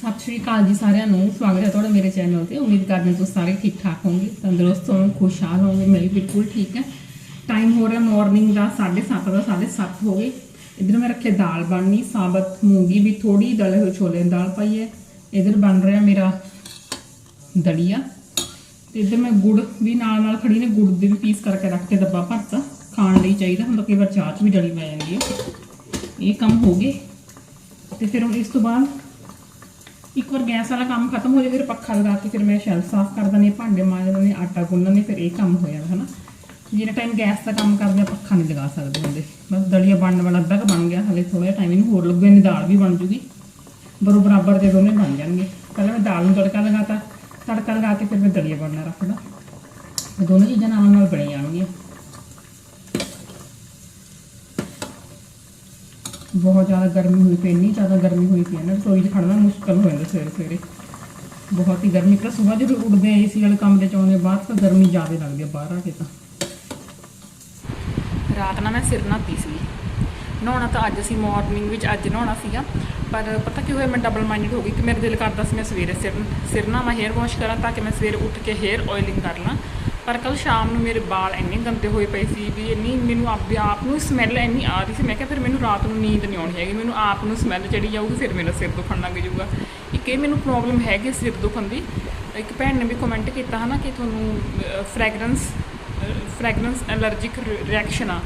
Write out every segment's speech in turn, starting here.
ਸਤਿ ਸ਼੍ਰੀ ਅਕਾਲ ਜੀ ਸਾਰਿਆਂ ਨੂੰ। ਸਵਾਗਤ ਹੈ ਤੁਹਾਡਾ ਮੇਰੇ ਚੈਨਲ ਤੇ। ਉਮੀਦ ਕਰਦੇ ਤੁਸੀਂ ਸਾਰੇ ਠੀਕ ਠਾਕ ਹੋਵੋਗੇ, ਤੰਦਰੁਸਤ ਹੋਵੋਗੇ, ਖੁਸ਼ਹਾਲ ਹੋਵੋਗੇ। ਮੈਂ ਵੀ ਬਿਲਕੁਲ ਠੀਕ ਹੈ। ਟਾਈਮ ਹੋ ਰਿਹਾ ਮਾਰਨਿੰਗ ਦਾ 7:30 ਦਾ 7:30 ਹੋ ਗਏ। ਇਧਰ ਮੈਂ ਰੱਖੇ ਦਾਲ ਬਣਨੀ, ਸਾਬਤ ਮੂੰਗੀ ਵੀ ਥੋੜੀ ਦਲੇ ਹੋਏ ਛੋਲੇ ਦੀ ਦਾਲ ਪਾਈ ਹੈ। ਇਧਰ ਬਣ ਰਿਹਾ ਮੇਰਾ ਦਲੀਆ। ਤੇ ਇਧਰ ਮੈਂ ਗੁੜ ਵੀ ਨਾਲ ਨਾਲ ਖੜੀ ਨੇ, ਗੁੜ ਦੇ ਵੀ ਪੀਸ ਕਰਕੇ ਰੱਖ ਕੇ ਡੱਬਾ ਭਰਤਾ। ਖਾਣ ਲਈ ਚਾਹੀਦਾ ਹੁੰਦਾ, ਕਈ ਵਾਰ ਚਾਹ 'ਚ ਵੀ ਡਲੀ ਪੈ ਜਾਂਦੀ ਹੈ। ਇਹ ਕੰਮ ਹੋ ਗਏ। ਤੇ ਫਿਰ ਇਸ ਤੋਂ ਬਾਅਦ ਇੱਕ ਵਾਰ ਗੈਸ ਵਾਲਾ ਕੰਮ ਖਤਮ ਹੋ ਜਾਵੇ ਫਿਰ ਪੱਖਾ ਲਗਾ ਕੇ ਫਿਰ ਮੈਂ ਸ਼ੈਲਫ ਸਾਫ਼ ਕਰ ਦਿੰਦੀ ਹਾਂ, ਭਾਂਡੇ ਮਾਂਜ ਦਿੰਦੀ ਹਾਂ, ਆਟਾ ਗੁੰਨ ਨੇ ਫਿਰ ਇਹ ਕੰਮ ਹੋ ਜਾਂਦਾ ਹਨਾ? ਜਿਹੜਾ ਟਾਈਮ ਗੈਸ ਦਾ ਕੰਮ ਕਰਦੇ ਆ ਪੱਖਾ ਨਹੀਂ ਲਗਾ ਸਕਦੇ ਹੁੰਦੇ ਬਸ ਦਲੀਆ ਬਣਨ ਵਾਲਾ ਅੱਧਾ ਕੁ ਬਣ ਗਿਆ ਹਲੇ ਥੋੜਾ ਜਿਹਾ ਟਾਈਮ ਇਹਨੂੰ ਹੋਰ ਲੱਗੂ ਇਹਨੀ ਦਾਲ ਵੀ ਬਣ ਜੂਗੀ। ਬਰੋ ਬਰਾਬਰ ਦੇ ਦੋਨੇ ਬਣ ਜਾਣਗੇ। ਪਹਿਲਾਂ ਮੈਂ ਦਾਲ ਨੂੰ ਤੜਕਾ ਲਗਾਤਾ ਤੜਕਾ ਲਗਾ ਕੇ ਫਿਰ ਮੈਂ ਦਲੀਆ ਬਣਨਾ ਰੱਖਦਾ। ਦੋਨੋਂ ਚੀਜ਼ਾਂ ਨਾਲ ਨਾਲ ਬਣੀ ਜਾਣਗੀਆਂ। ਬਹੁਤ ਜ਼ਿਆਦਾ ਗਰਮੀ ਹੋਈ ਪਈ, ਇੰਨੀ ਜ਼ਿਆਦਾ ਗਰਮੀ ਹੋਈ ਪਈ ਹੈ ਨਾ, ਰਸੋਈ 'ਚ ਖੜਨਾ ਮੁਸ਼ਕਲ ਹੋ ਜਾਂਦਾ ਸਵੇਰੇ ਸਵੇਰੇ। ਬਹੁਤ ਹੀ ਗਰਮੀ ਤਾਂ ਸਵੇਰ ਜਦੋਂ ਉੱਠਦੇ ਆ ਏਸੀ ਵਾਲੇ ਕੰਮ ਦੇ ਆਉਂਦੇ ਬਾਅਦ ਤਾਂ ਗਰਮੀ ਜ਼ਿਆਦਾ ਲੱਗਦੀ ਹੈ ਬਾਹਰ ਆ ਕੇ ਤਾਂ। ਰਾਤ ਨਾਲ ਮੈਂ ਸਿਰ ਨਹਾਤੀ ਸੀ। ਨਹਾਉਣਾ ਤਾਂ ਅੱਜ ਸੀ ਮਾਰਨਿੰਗ ਵਿੱਚ ਅੱਜ ਨਹਾਉਣਾ ਸੀਗਾ, ਪਰ ਪਤਾ ਕੀ ਹੋਇਆ, ਮੈਂ ਡਬਲ ਮਾਈਂਡਡ ਹੋ ਗਈ ਕਿ ਮੇਰਾ ਦਿਲ ਕਰਦਾ ਸੀ ਮੈਂ ਸਵੇਰੇ ਸਿਰ ਸਿਰ ਨਾ ਮੈਂ ਹੇਅਰ ਵਾਸ਼ ਕਰਾਂ ਤਾਂ ਕਿ ਮੈਂ ਸਵੇਰੇ ਉੱਠ ਕੇ ਹੇਅਰ ਆਇਲਿੰਗ ਕਰ ਲਾਂ। ਪਰ ਕੱਲ ਸ਼ਾਮ ਨੂੰ ਮੇਰੇ ਵਾਲ ਇੰਨੇ ਗੰਦੇ ਹੋਏ ਪਏ ਸੀ ਵੀ ਇੰਨੀ ਮੈਨੂੰ ਆਪਦੇ ਆਪ ਨੂੰ ਸਮੈਲ ਇੰਨੀ ਆ ਰਹੀ ਸੀ। ਮੈਂ ਕਿਹਾ ਫਿਰ ਮੈਨੂੰ ਰਾਤ ਨੂੰ ਨੀਂਦ ਨਹੀਂ ਆਉਣੀ ਹੈਗੀ। ਮੈਨੂੰ ਆਪ ਨੂੰ ਸਮੈਲ ਚੜੀ ਜਾਊਗੀ ਫਿਰ ਮੇਰਾ ਸਿਰ ਦੁਖਣ ਲੱਗ ਜਾਊਗਾ। ਇੱਕ ਇਹ ਮੈਨੂੰ ਪ੍ਰੋਬਲਮ ਹੈਗੀ ਸਿਰ ਦੁਖਣ ਦੀ। ਇੱਕ ਭੈਣ ਨੇ ਵੀ ਕਮੈਂਟ ਕੀਤਾ ਹਨਾ ਕਿ ਤੁਹਾਨੂੰ ਫ੍ਰੈਗਰੈਂਸ ਫ੍ਰੈਗਰੈਂਸ ਐਲਰਜਿਕ ਰਿਐਕਸ਼ਨ ਆ।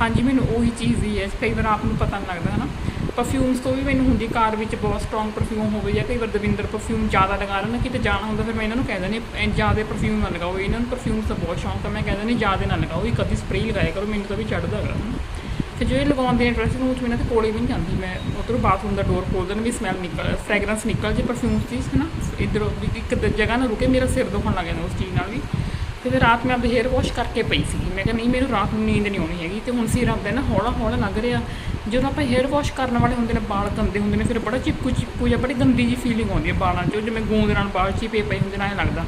ਹਾਂਜੀ, ਮੈਨੂੰ ਉਹੀ ਚੀਜ਼ ਹੀ ਹੈ। ਕਈ ਵਾਰ ਆਪ ਨੂੰ ਪਤਾ ਨਹੀਂ ਲੱਗਦਾ ਹਨਾ। ਪਰਫਿਊਮਸ ਤੋਂ ਵੀ ਮੈਨੂੰ ਹੁੰਦੀ ਕਾਰ ਵਿੱਚ ਬਹੁਤ ਸਟਰੋਂਗ ਪਰਫਿਊਮ ਹੋਵੇ ਜਾਂ ਕਈ ਵਾਰ ਦਵਿੰਦਰ ਪਰਫਿਊਮ ਜ਼ਿਆਦਾ ਲਗਾ ਲੈਣਾ ਕਿਤੇ ਜਾਣਾ ਹੁੰਦਾ ਫਿਰ ਮੈਂ ਇਹਨਾਂ ਨੂੰ ਕਹਿ ਦਿੰਦੀ ਹਾਂ, ਜ਼ਿਆਦਾ ਪਰਫਿਊਮ ਨਾ ਲਗਾਓ। ਇਹਨਾਂ ਨੂੰ ਪਰਫਿਊਮਸ ਦਾ ਬਹੁਤ ਸ਼ੌਂਕ ਹੈ ਮੈਂ ਕਹਿ ਦਿੰਦੀ ਜ਼ਿਆਦਾ ਨਾ ਲਗਾਓ ਇੱਕ ਅੱਧੀ ਸਪਰੇਅ ਲਗਾਇਆ ਕਰੋ ਮੈਨੂੰ ਤਾਂ ਵੀ ਚੜਦਾ ਹੈਗਾ ਹਨਾ ਫਿਰ ਜੋ ਇਹ ਲਗਾਉਂਦੇ ਨੇ ਡਰੈਸਿੰਗ ਰੂਮ 'ਚ ਮੈਂ ਇਹਨਾਂ ਦੇ ਕੋਲੇ ਵੀ ਨਹੀਂ ਜਾਂਦੀ। ਮੈਂ ਉੱਧਰੋਂ ਬਾਥਰੂਮ ਦਾ ਡੋਰ ਖੋਲ ਦਿੰਦੀ ਵੀ ਸਮੈਲ ਨਿਕਲ ਫ੍ਰੈਗਰੈਂਸ ਨਿਕਲ ਜੇ ਪਰਫਿਊਮ ਦੀ ਹਨਾ? ਇੱਧਰੋਂ ਵੀ ਇੱਕ ਜਗ੍ਹਾ ਨਾ ਰੁਕੇ ਮੇਰਾ ਸਿਰ ਦੁਖਣ ਲੱਗ ਜਾਂਦਾ ਉਸ ਚੀਜ਼ ਨਾਲ ਵੀ। ਤੇ ਫਿਰ ਰਾਤ ਮੈਂ ਆਪਦੇ ਹੇਅਰ ਵਾਸ਼ ਕਰਕੇ ਪਈ ਸੀਗੀ। ਮੈਂ ਕਿਹਾ ਨਹੀਂ ਮੈਨੂੰ ਰਾਤ ਨੂੰ ਨੀਂਦ ਨਹੀਂ ਆਉਣੀ ਹੈਗੀ। ਤੇ ਹੁਣ ਸਿਰ ਆਪਦਾ ਨਾ ਹੌਲਾ ਹੌਲਾ ਲੱਗ ਰਿਹਾ। ਜਦੋਂ ਆਪਾਂ ਹੇਅਰ ਵਾਸ਼ ਕਰਨ ਵਾਲੇ ਹੁੰਦੇ ਨੇ, ਵਾਲ ਗੰਦੇ ਹੁੰਦੇ ਨੇ, ਫਿਰ ਬੜਾ ਚਿਪਕੂ ਚਿਪਕੂ ਜਾਂ ਬੜੀ ਗੰਦੀ ਜੀ ਫੀਲਿੰਗ ਆਉਂਦੀ ਹੈ ਵਾਲਾਂ 'ਚ, ਜਿਵੇਂ ਗੂੰਦ ਨਾਲ ਵਾਲ ਚਿਪੇ ਪਏ ਹੁੰਦੇ ਨੇ, ਐਂ ਲੱਗਦਾ।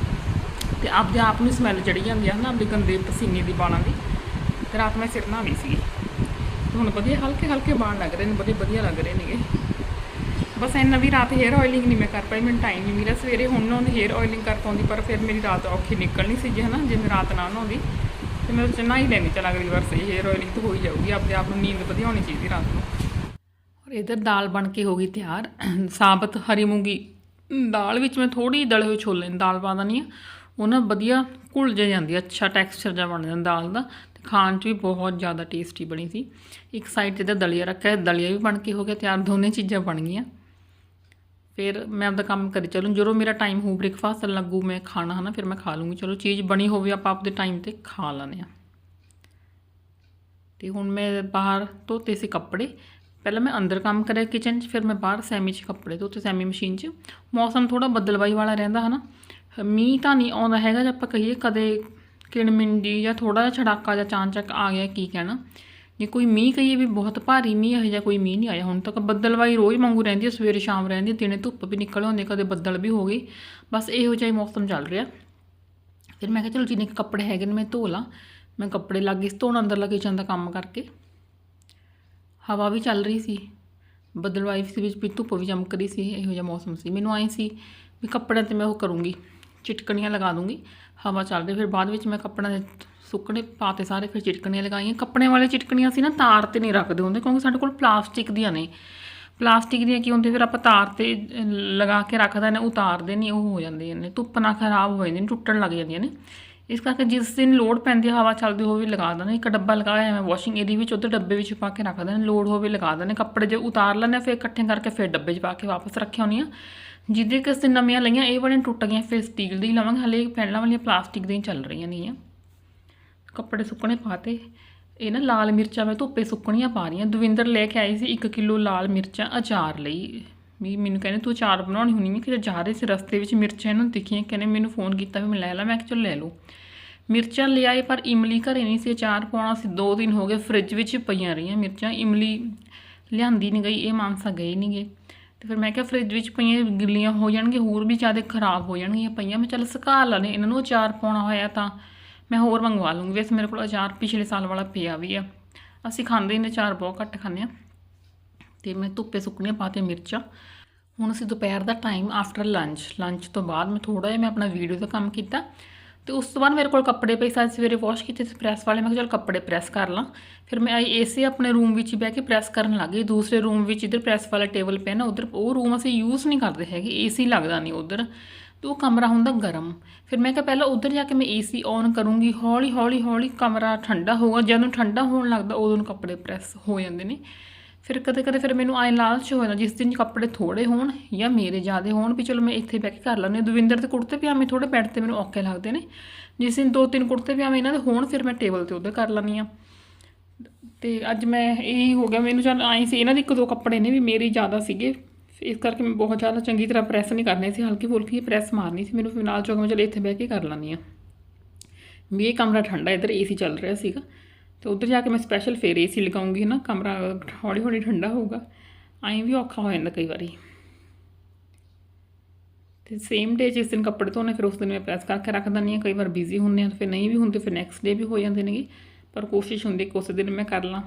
ਤੇ ਆਪਦੇ ਆਪ ਨੂੰ ਸਮੈਲ ਚੜੀ ਜਾਂਦੀ ਹੈ ਨਾ ਆਪਦੇ ਗੰਦੇ ਪਸੀਨੇ ਦੀ ਵਾਲਾਂ ਦੀ। ਤੇ ਰਾਤ ਮੈਂ ਸਿਰ ਨਹਾ ਲਈ ਸੀਗੀ। ਤੇ ਹੁਣ ਵਧੀਆ ਹਲਕੇ ਹਲਕੇ ਵਾਲ ਲੱਗ ਰਹੇ ਨੇ, ਵਧੀਆ ਵਧੀਆ ਲੱਗ ਰਹੇ ਨੇਗੇ। ਬਸ ਇੰਨਾ ਵੀ ਰਾਤ ਹੇਅਰ ਆਇਲਿੰਗ ਨਹੀਂ ਮੈਂ ਕਰ ਪਾਈ, ਮੈਨੂੰ ਟਾਈਮ ਨਹੀਂ ਮਿਲਿਆ। ਸਵੇਰੇ ਹੁਣ ਨਾ ਹੇਅਰ ਆਇਲਿੰਗ ਕਰ ਪਾਉਂਦੀ, ਪਰ ਫਿਰ ਮੇਰੀ ਰਾਤ ਔਖੀ ਨਿਕਲਣੀ ਸੀ ਜੇ, ਹਨਾ ਜਿਵੇਂ ਰਾਤ ਨਾ ਨਹਾਉਂਦੀ। ਤੇ ਮੈਂ ਚੰਨਾ ਹੀ ਲੈਣੀ, ਚੱਲ ਅਗਲੀ ਵਾਰ ਸਹੀ ਹੇਅਰ ਆਇਲਿੰਗ ਤਾਂ ਹੋ ਹੀ ਜਾਊਗੀ ਆਪਣੇ ਆਪ ਨੂੰ ਨੀਂਦ ਵਧੀਆ ਹੋਣੀ ਚਾਹੀਦੀ ਰਾਤ ਨੂੰ। ਔਰ ਇਧਰ ਦਾਲ ਬਣ ਕੇ ਹੋ ਗਈ ਤਿਆਰ। ਸਾਬਤ ਹਰੀ ਮੂੰਗੀ, ਦਾਲ ਵਿੱਚ ਮੈਂ ਥੋੜੀ ਦਲੇ ਹੋਏ ਛੋਲੇ ਦੀ ਦਾਲ ਪਾ ਦਿੰਦੀ ਆ ਉਹ ਨਾ ਵਧੀਆ ਘੁਲ ਜੇ ਜਾਂਦੀ ਆ, ਅੱਛਾ ਟੈਕਸਚਰ ਜਿਹਾ ਬਣ ਜਾਂਦਾ ਦਾਲ ਦਾ। ਤੇ ਖਾਣ 'ਚ ਵੀ ਬਹੁਤ ਜ਼ਿਆਦਾ ਟੇਸਟੀ ਬਣੀ ਸੀ। ਇੱਕ ਸਾਈਡ ਤੇ ਤਾਂ ਦਲੀਆ ਰੱਖਿਆ, ਦਲੀਆ ਵੀ ਬਣ ਕੇ ਹੋ ਗਿਆ ਤਿਆਰ, ਦੋਨੇ ਚੀਜ਼ਾਂ ਬਣ ਗਈਆਂ। ਫਿਰ ਮੈਂ ਆਪਦਾ ਕੰਮ ਕਰੀ ਚੱਲੂ। ਜਦੋਂ ਮੇਰਾ ਟਾਈਮ ਹੋ ਬ੍ਰੇਕਫਾਸਟ ਲੱਗੂ ਮੈਂ ਖਾਣਾ, ਹਨਾ, ਫਿਰ ਮੈਂ ਖਾ ਲੂੰਗੀ। ਚਲੋ ਚੀਜ਼ ਬਣੀ ਹੋਵੇ ਆਪਾਂ ਆਪਦੇ ਟਾਈਮ ਤੇ ਖਾ ਲੈਂਦੇ ਆ ਤੇ ਹੁਣ ਮੈਂ ਬਾਹਰ ਧੋਤੇ ਸੀ ਕੱਪੜੇ। ਪਹਿਲਾਂ ਮੈਂ ਅੰਦਰ ਕੰਮ ਕਰਿਆ ਕਿਚਨ 'ਚ, ਫਿਰ ਮੈਂ ਬਾਹਰ ਸੈਮੀ 'ਚ ਕੱਪੜੇ ਧੋਤੇ, ਸੈਮੀ ਮਸ਼ੀਨ 'ਚ। ਮੌਸਮ ਥੋੜਾ ਬੱਦਲਵਾਈ ਵਾਲਾ ਰਹਿੰਦਾ, ਹਨਾ। ਮੀਂਹ ਤਾਂ ਨਹੀਂ ਆਉਂਦਾ ਹੈਗਾ ਜੇ ਆਪਾਂ ਕਹੀਏ, ਕਦੇ ਕਿਣਮਿੰਡੀ ਜਾਂ ਥੋੜਾ ਜਿਹਾ ਛੜਾਕਾ ਜਾਂ ਚਾਂਚਕ ਆ ਗਿਆ, ਕੀ ਕਹਿਣਾ। ਜੇ ਕੋਈ ਮੀਂਹ ਕਹੀਏ ਵੀ ਬਹੁਤ ਭਾਰੀ ਮੀਂਹ, ਇਹੋ ਜਿਹਾ ਕੋਈ ਮੀਂਹ ਨਹੀਂ ਆਇਆ। ਹੁਣ ਤੱਕ ਬੱਦਲਵਾਈ ਰੋਜ਼ ਵਾਂਗੂ ਰਹਿੰਦੀ ਹੈ ਸਵੇਰੇ ਸ਼ਾਮ ਰਹਿੰਦੀ ਹੈ ਦਿਨੇ ਧੁੱਪ ਵੀ ਨਿਕਲ ਆਉਂਦੀ, ਕਦੇ ਬੱਦਲ ਵੀ ਹੋ ਗਈ ਬਸ ਇਹੋ ਜਿਹਾ ਹੀ ਮੌਸਮ ਚੱਲ ਰਿਹਾ। ਫਿਰ ਮੈਂ ਕਿਹਾ ਚਲੋ ਜਿੰਨੇ ਕੁ ਕੱਪੜੇ ਹੈਗੇ ਨੇ ਮੈਂ ਧੋ ਲਾਂ। ਮੈਂ ਕੱਪੜੇ ਲੱਗ ਗਈ ਸੀ ਧੋਣ ਅੰਦਰਲਾ ਕਿਚਨ ਦਾ ਕੰਮ ਕਰਕੇ। ਹਵਾ ਵੀ ਚੱਲ ਰਹੀ ਸੀ। ਬਦਲਵਾਈ ਸੀ ਵਿੱਚ ਵੀ ਧੁੱਪ ਵੀ ਚਮਕ ਰਹੀ ਸੀ, ਇਹੋ ਜਿਹਾ ਮੌਸਮ ਸੀ। ਮੈਨੂੰ ਆਏ ਸੀ ਵੀ ਕੱਪੜਿਆਂ ਤੇ ਮੈਂ ਉਹ ਕਰੂੰਗੀ, ਚਿਟਕਣੀਆਂ ਲਗਾ ਦੂੰਗੀ। ਹਵਾ ਚੱਲ ਰਹੀ, ਫਿਰ ਬਾਅਦ ਵਿੱਚ ਮੈਂ ਕੱਪੜਿਆਂ ਦੇ ਸੁੱਕਣੇ ਪਾਤੇ ਸਾਰੇ ਫਿਰ ਚਿਟਕਣੀਆਂ ਲਗਾਈਆਂ। ਕੱਪੜੇ ਵਾਲੇ ਚਿਟਕਣੀਆਂ ਸੀ ਨਾ, ਤਾਰ ਤੇ ਨਹੀਂ ਰੱਖਦੇ ਹੁੰਦੇ ਕਿਉਂਕਿ ਸਾਡੇ ਕੋਲ ਪਲਾਸਟਿਕ ਦੀਆਂ ਨੇ। ਪਲਾਸਟਿਕ ਦੀਆਂ ਕੀ ਹੁੰਦੇ, ਫਿਰ ਆਪਾਂ ਤਾਰ ਤੇ ਲਗਾ ਕੇ ਰੱਖਦੇ ਨੇ, ਉਤਾਰਦੇ ਨਹੀਂ, ਉਹ ਹੋ ਜਾਂਦੇ ਨੇ। ਧੁੱਪ ਨਾਲ ਖਰਾਬ ਹੋ ਜਾਂਦੀਆਂ ਨੇ, ਟੁੱਟਣ ਲੱਗ ਜਾਂਦੀਆਂ ਨੇ। ਇਸ ਕਰਕੇ ਜਿਸ ਦਿਨ ਲੋਡ ਪੈਂਦੀ ਹਵਾ ਚੱਲਦੀ ਹੋਵੇ ਲਗਾ ਦੇਣਾ ਇੱਕ ਡੱਬਾ ਲਗਾਇਆ ਮੈਂ ਵਾਸ਼ਿੰਗ ਏਰੀਆ ਵਿੱਚ ਉਹਦੇ ਡੱਬੇ ਵਿੱਚ ਪਾ ਕੇ ਰੱਖ ਦੇਣਾ ਲੋਡ ਹੋਵੇ ਲਗਾ ਦੇਣੇ ਕੱਪੜੇ ਜੇ ਉਤਾਰ ਲੈਣੇ ਫਿਰ ਇਕੱਠੇ ਕਰਕੇ ਫਿਰ ਡੱਬੇ 'ਚ ਪਾ ਕੇ ਵਾਪਸ ਰੱਖਿਆ ਹੁੰਦੀਆਂ ਜਿਹਦੇ ਕਿਸ ਤੇ ਨਵੀਆਂ ਲਈਆਂ, ਇਹ ਵਾਲੀਆਂ ਟੁੱਟ ਗਈਆਂ, ਫਿਰ ਸਟੀਲ ਦੀ ਲਵਾਂਗੇ। ਹਲੇ ਪਹਿਲਾਂ ਵਾਲੀਆਂ ਪਲਾਸਟਿਕ ਦੀਆਂ ਹੀ ਚੱਲ ਰਹੀਆਂ ਨਹੀਂ ਆ ਕੱਪੜੇ ਸੁੱਕਣੇ ਪਾਤੇ। ਇਹ ਨਾ ਲਾਲ ਮਿਰਚਾਂ ਮੈਂ ਧੁੱਪੇ ਸੁੱਕਣੀਆਂ ਪਾ ਰਹੀਆਂ। ਦਵਿੰਦਰ ਲੈ ਕੇ ਆਈ ਸੀ 1 ਕਿਲੋ ਲਾਲ ਮਿਰਚਾਂ ਅਚਾਰ ਲਈ। ਵੀ ਮੈਨੂੰ ਕਹਿੰਦੇ, ਤੂੰ ਅਚਾਰ ਬਣਾਉਣੀ ਹੁੰਨੀ ਮੈਂ ਕਿਤੇ ਜਾ ਰਹੇ ਸੀ ਰਸਤੇ ਵਿੱਚ ਮਿਰਚਾਂ ਇਹਨੂੰ ਦਿਖੀਆਂ। ਕਹਿੰਦੇ ਮੈਨੂੰ ਫੋਨ ਕੀਤਾ ਵੀ ਮੈਂ ਲੈ ਲਾ। ਮੈਂ ਕਿਹਾ, ਚਲ ਲੈ ਲਓ। ਮਿਰਚਾਂ ਲਿਆਏ ਪਰ ਇਮਲੀ ਘਰੇ ਨਹੀਂ ਸੀ। ਅਚਾਰ ਪਾਉਣਾ ਸੀ। 2 ਦਿਨ ਹੋ ਗਏ ਫ੍ਰਿਜ ਵਿੱਚ ਪਈਆਂ ਰਹੀਆਂ ਮਿਰਚਾਂ। ਇਮਲੀ ਲਿਆਂਦੀ ਨਹੀਂ ਗਈ, ਇਹ ਮਾਨਸਾ ਗਏ ਨਹੀਂ ਗਏ ਤੇ ਫਿਰ ਮੈਂ ਕਿਹਾ, ਫ੍ਰਿਜ ਵਿੱਚ ਪਈਆਂ ਗਿੱਲੀਆਂ ਹੋ ਜਾਣਗੇ ਹੋਰ ਵੀ ਜ਼ਿਆਦਾ ਖਰਾਬ ਹੋ ਜਾਣਗੀਆਂ ਪਈਆਂ। ਮੈਂ ਚੱਲ ਸੁਕਾ ਲੈਣੇ ਇਹਨਾਂ ਨੂੰ ਅਚਾਰ ਪਾਉਣਾ ਹੋਇਆ ਤਾਂ ਮੈਂ ਹੋਰ ਮੰਗਵਾ ਲੂੰਗੀ। ਵੈਸੇ ਮੇਰੇ ਕੋਲ ਅਚਾਰ ਪਿਛਲੇ ਸਾਲ ਵਾਲਾ ਪਿਆ ਵੀ ਆ। ਅਸੀਂ ਖਾਂਦੇ ਹੀ ਨੇ ਅਚਾਰ ਬਹੁਤ ਘੱਟ ਖਾਂਦੇ ਆ ਤੇ ਮੈਂ ਧੁੱਪੇ ਸੁੱਕਣੀਆਂ ਪਾਤੇ ਮਿਰਚਾਂ। ਹੁਣ ਅਸੀਂ ਦੁਪਹਿਰ ਦਾ ਟਾਈਮ ਆਫਟਰ ਲੰਚ ਲੰਚ ਤੋਂ ਬਾਅਦ ਮੈਂ ਥੋੜਾ ਜਿਹਾ ਮੈਂ ਆਪਣਾ ਵੀਡੀਓ ਦਾ ਕੰਮ ਕੀਤਾ। ਤੇ ਉਸ ਤੋਂ ਬਾਅਦ ਮੇਰੇ ਕੋਲ ਕੱਪੜੇ ਪਏ ਸਾਰੇ ਸਵੇਰੇ ਵਾਸ਼ ਕੀਤੇ ਸੀ ਪ੍ਰੈਸ ਵਾਲੇ। ਮੈਂ ਕਿਹਾ ਚਲ ਕੱਪੜੇ ਪ੍ਰੈਸ ਕਰ ਲਾਂ। ਫਿਰ ਮੈਂ ਆਈ ਏਸੀ ਆਪਣੇ ਰੂਮ ਵਿੱਚ ਹੀ ਬਹਿ ਕੇ ਪ੍ਰੈਸ ਕਰਨ ਲੱਗ ਗਈ। ਦੂਸਰੇ ਰੂਮ ਵਿੱਚ ਇਧਰ ਪ੍ਰੈਸ ਵਾਲਾ ਟੇਬਲ ਪਿਆ ਨਾ, ਉਧਰ ਉਹ ਰੂਮ ਅਸੀਂ ਯੂਜ਼ ਨਹੀਂ ਕਰਦੇ ਹੈਗੇ। ਏਸੀ ਲੱਗਦਾ ਨਹੀਂ ਉਧਰ। ਤੇ ਉਹ ਕਮਰਾ ਹੁੰਦਾ ਗਰਮ। ਫਿਰ ਮੈਂ ਕਿਹਾ, ਪਹਿਲਾਂ ਉਧਰ ਜਾ ਕੇ ਮੈਂ ਏਸੀ ਔਨ ਕਰੂੰਗੀ। ਹੌਲੀ ਹੌਲੀ ਹੌਲੀ ਕਮਰਾ ਠੰਡਾ ਹੋਊਗਾ। ਜਦੋਂ ਠੰਡਾ ਹੋਣ ਲੱਗਦਾ, ਉਦੋਂ ਕੱਪੜੇ ਪ੍ਰੈਸ ਹੋ ਜਾਂਦੇ ਨੇ। ਫਿਰ ਕਦੇ ਕਦੇ ਫਿਰ ਮੈਨੂੰ ਆਏ ਲਾਲਚ ਹੋ ਜਾਂਦਾ, ਜਿਸ ਦਿਨ ਕੱਪੜੇ ਥੋੜੇ ਹੋਣ ਜਾਂ ਮੇਰੇ ਜ਼ਿਆਦੇ ਹੋਣ ਵੀ ਚਲੋ ਮੈਂ ਇੱਥੇ ਬਹਿ ਕੇ ਕਰ ਲੈਂਦੀ ਹਾਂ। ਦਵਿੰਦਰ ਦੇ ਕੁੜਤੇ ਪਜਾਮੇ ਥੋੜੇ ਬੈੱਡ ਤੇ ਮੈਨੂੰ ਔਖੇ ਲੱਗਦੇ ਨੇ। ਜਿਸ ਦਿਨ ਦੋ ਤਿੰਨ ਕੁੜਤੇ ਪਜਾਮੇ ਇਹਨਾਂ ਦੇ ਹੋਣ, ਫਿਰ ਮੈਂ ਟੇਬਲ ਤੇ ਉਧਰ ਕਰ ਲੈਂਦੀ ਹਾਂ। ਤੇ ਅੱਜ ਮੈਂ ਇਹ ਹੋ ਗਿਆ। ਮੈਨੂੰ ਚੱਲ ਆਈ ਸੀ, ਇਹਨਾਂ ਦੇ ਇੱਕ ਦੋ ਕੱਪੜੇ ਨੇ ਵੀ ਮੇਰੇ ਜ਼ਿਆਦਾ ਸੀਗੇ। ਇਸ ਕਰਕੇ ਮੈਂ ਬਹੁਤ ਜ਼ਿਆਦਾ ਚੰਗੀ ਤਰ੍ਹਾਂ ਪ੍ਰੈਸ ਨਹੀਂ ਕਰਨੀ ਸੀ, ਹਲਕੀ ਫੁਲਕੀ ਪ੍ਰੈਸ ਮਾਰਨੀ ਸੀ, ਮੈਨੂੰ ਫਿਰ ਨਾਲ ਚੋਕ ਮੈਂ ਚਲ ਇੱਥੇ ਬਹਿ ਕੇ ਕਰ ਲੈਂਦੀ ਹਾਂ। ਵੀ ਇਹ ਕਮਰਾ ਠੰਡਾ, ਇੱਧਰ ਏਸੀ ਚੱਲ ਰਿਹਾ ਸੀਗਾ, ਤੇ ਉੱਧਰ ਜਾ ਕੇ ਮੈਂ ਸਪੈਸ਼ਲ ਫੇਰ ਏਸੀ ਲਗਾਉਂਗੀ ਨਾ ਕਮਰਾ ਹੌਲੀ ਹੌਲੀ ਠੰਡਾ ਹੋਊਗਾ, ਐਂ ਵੀ ਔਖਾ ਹੋ ਜਾਂਦਾ ਕਈ ਵਾਰੀ। ਤੇ ਸੇਮ ਡੇ ਜਿਸ ਦਿਨ ਕੱਪੜੇ ਧੋਣੇ, ਫਿਰ ਉਸ ਦਿਨ ਮੈਂ ਪ੍ਰੈਸ ਕਰਕੇ ਰੱਖ ਦਿੰਦੀ ਹਾਂ, ਕਈ ਵਾਰ ਬਿਜ਼ੀ ਹੁੰਦੇ ਆ ਫਿਰ ਨਹੀਂ ਵੀ ਹੁੰਦੇ, ਫਿਰ ਨੈਕਸਟ ਡੇ ਵੀ ਹੋ ਜਾਂਦੇ ਨੇਗੇ, ਪਰ ਕੋਸ਼ਿਸ਼ ਹੁੰਦੀ ਕਿ ਉਸ ਦਿਨ ਮੈਂ ਕਰ ਲਾਂ।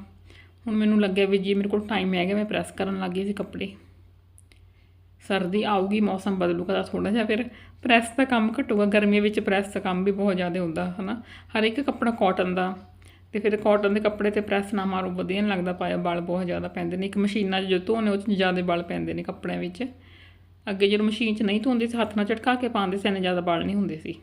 ਹੁਣ ਮੈਨੂੰ ਲੱਗਿਆ ਵੀ ਜੀ ਮੇਰੇ ਕੋਲ ਟਾਈਮ ਹੈਗਾ, ਮੈਂ ਪ੍ਰੈਸ ਕਰਨ ਲੱਗ ਗਈ ਸੀ ਕੱਪੜੇ। ਸਰਦੀ ਆਊਗੀ, ਮੌਸਮ ਬਦਲੂਗਾ ਤਾਂ ਥੋੜਾ ਜਿਹਾ, ਫਿਰ ਪ੍ਰੈਸ ਦਾ ਕੰਮ ਘਟੂਗਾ, ਗਰਮੀਆਂ ਵਿੱਚ ਪ੍ਰੈਸ ਦਾ ਕੰਮ ਵੀ ਬਹੁਤ ਜ਼ਿਆਦਾ ਹੁੰਦਾ, ਹਨਾ। ਹਰ ਇੱਕ ਕੱਪੜਾ ਕਾਟਨ ਦਾ, ਤੇ ਫਿਰ ਕਾਟਨ ਦੇ ਕੱਪੜੇ ਤੇ ਪ੍ਰੈਸ ਨਾ ਮਾਰੋ, ਵਧੀਆ ਨਹੀਂ ਲੱਗਦਾ ਪਾਇਆ, ਵਾਲ ਬਹੁਤ ਜ਼ਿਆਦਾ ਪੈਂਦੇ ਨੇ। ਇੱਕ ਮਸ਼ੀਨਾਂ 'ਚ ਜੋ ਧੋਣੇ, ਉਹ 'ਚ ਜ਼ਿਆਦਾ ਵਾਲ ਪੈਂਦੇ ਨੇ ਕੱਪੜਿਆਂ ਵਿੱਚ। ਅੱਗੇ ਜਦੋਂ ਮਸ਼ੀਨ 'ਚ ਨਹੀਂ ਧੋਂਦੇ ਸੀ, ਹੱਥ ਨਾਲ ਝਟਕਾ ਕੇ ਪਾਉਂਦੇ ਸੀ ਇੰਨੇ ਜ਼ਿਆਦਾ ਵਾਲ ਨਹੀਂ ਹੁੰਦੇ ਸੀ।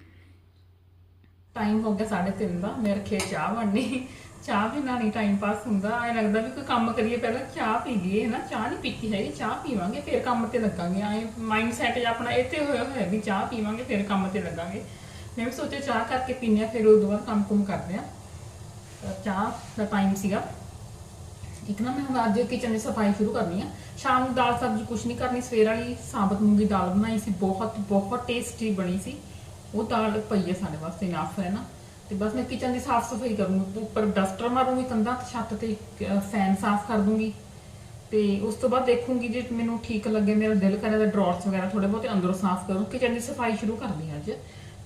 ਟਾਈਮ ਹੋ ਗਿਆ 3:30 ਦਾ ਮੈਂ ਰੱਖੇ ਚਾਹ ਬਣਨੀ। ਚਾਹ ਵੀ ਨਹੀਂ ਟਾਈਮ ਪਾਸ ਹੁੰਦਾ। ਐ ਲੱਗਦਾ ਵੀ ਕੋਈ ਕੰਮ ਕਰੀਏ, ਪਹਿਲਾਂ ਚਾਹ ਪੀ ਲਈਏ ਨਾ ਚਾਹ ਨਹੀਂ ਪੀਤੀ ਹੈਗੀ, ਚਾਹ ਪੀਵਾਂਗੇ, ਫਿਰ ਕੰਮ ਤੇ ਲੱਗਾਂਗੇ। ਐ ਮਾਈਂਡ ਸੈਟ ਆਪਣਾ ਇੱਥੇ ਹੋਇਆ ਹੋਇਆ ਵੀ ਚਾਹ ਪੀਵਾਂਗੇ, ਫਿਰ ਕੰਮ ਤੇ ਲੱਗਾਂਗੇ। ਮੈਂ ਵੀ ਸੋਚਿਆ ਚਾਹ ਕਰਕੇ ਪੀਨੇ ਆ ਫਿਰ ਉਦੋਂ ਬਾਅਦ ਕੰਮ ਕੁਮ ਕਰਦੇ ਆ ਚਾਹ ਦਾ ਟਾਈਮ ਸੀਗਾ। ਇੱਕ ਨਾ, ਮੈਂ ਹੁਣ ਅੱਜ ਕਿਚਨ ਦੀ ਸਫ਼ਾਈ ਸ਼ੁਰੂ ਕਰਨੀ ਆ। ਸ਼ਾਮ ਨੂੰ ਦਾਲ ਸਬਜ਼ੀ ਕੁਛ ਨਹੀਂ ਕਰਨੀ, ਸਵੇਰ ਵਾਲੀ ਸਾਬਤ ਮੂੰਗੀ ਦਾਲ ਬਣਾਈ ਸੀ। ਬਹੁਤ ਬਹੁਤ ਟੇਸਟੀ ਬਣੀ ਸੀ। ਉਹ ਦਾਲ ਪਈ ਹੈ ਸਾਡੇ ਵਾਸਤੇ ਇਨਾਫ ਹੈ ਨਾ। ਤੇ ਬਸ ਮੈਂ ਕਿਚਨ ਦੀ ਸਾਫ਼ ਸਫ਼ਾਈ ਕਰੂੰਗੀ, ਉੱਪਰ ਡਸਟਰ ਮਾਰੂੰਗੀ ਕੰਧਾਂ ਤੇ, ਛੱਤ ਤੇ ਫੈਨ ਸਾਫ਼ ਕਰ ਦੂੰਗੀ। ਤੇ ਉਸ ਤੋਂ ਬਾਅਦ ਦੇਖੂੰਗੀ ਜੇ ਮੈਨੂੰ ਠੀਕ ਲੱਗੇ, ਮੇਰਾ ਦਿਲ ਕਰੇ ਤਾਂ ਡਰਾਅਰਸ ਵਗੈਰਾ ਥੋੜੇ ਬਹੁਤੇ ਅੰਦਰੋਂ ਸਾਫ਼ ਕਰੂੰ। ਕਿਚਨ ਦੀ ਸਫ਼ਾਈ ਸ਼ੁਰੂ ਕਰਨੀ ਆ ਅੱਜ।